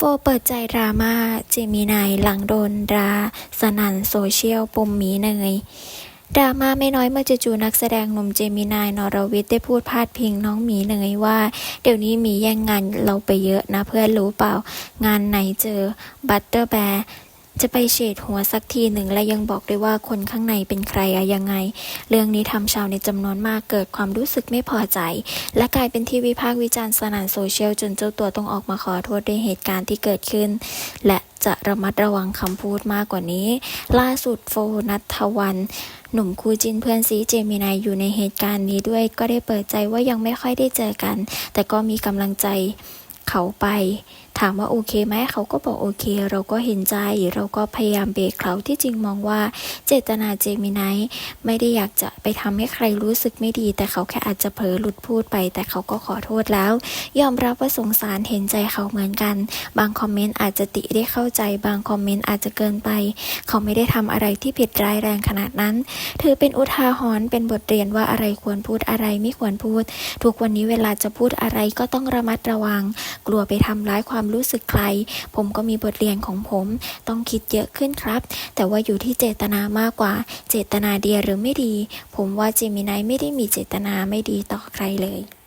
โฟเปิดใจดราม่าเจมินายหลังโดนดราสนั่นโซเชียลปมหมีเนยดราม่าไม่น้อยเมื่อจู่ๆนักแสดงหนุ่มเจมินายนรวิทย์ได้พูดพาดพิงน้องหมีเนยว่า เดี๋ยวนี้หมีแย่งงานเราไปเยอะนะเพื่อนรู้เปล่า งานไหนเจอบัตเตอร์แบร์ จะไปเฉดหัวสักทีหนึ่งและยังบอกด้วยว่าคนข้างในเป็นใครอะยังไง เรื่องนี้ทำชาวในจำนวนมากเกิดความรู้สึกไม่พอใจ และกลายเป็นที่วิพากษ์วิจารณ์สนั่นโซเชียลจนเจ้าตัวต้องออกมาขอโทษด้วยเหตุการณ์ที่เกิดขึ้น และจะระมัดระวังคำพูดมากกว่านี้ ล่าสุดโฟนัทวัน หนุ่มคู่จินเพื่อนซีเจมินายอยู่ในเหตุการณ์นี้ด้วยก็ได้เปิดใจว่ายังไม่ค่อยได้เจอกัน แต่ก็มีกำลังใจ เขาไป ถามว่าโอเคไหมเขาก็บอกโอเค เราก็เห็นใจเราก็พยายามเบรกเขาที่จริงมองว่าเจตนาเจมินายไม่ได้อยากจะไปทำให้ใครรู้สึกไม่ดี แต่เขาแค่อาจจะเผลอหลุดพูดไป แต่เขาก็ขอโทษแล้ว ยอมรับว่าสงสารเห็นใจเขาเหมือนกัน บางคอมเมนต์อาจจะติได้เข้าใจ บางคอมเมนต์อาจจะเกินไป เขาไม่ได้ทำอะไรที่ผิดร้ายแรงขนาดนั้น ถือเป็นอุทาหรณ์เป็นบทเรียนว่าอะไรควรพูดอะไรไม่ควรพูด ทุกวันนี้เวลาจะพูดอะไรก็ต้องระมัดระวังกลัวไปทำร้ายความรู้สึกใคร ผมก็มีบทเรียนของผม ต้องคิดเยอะขึ้นครับ แต่ว่าอยู่ที่เจตนามากกว่า เจตนาดีหรือไม่ดี ผมว่าเจมินายไม่ได้มีเจตนาไม่ดีต่อใครเลย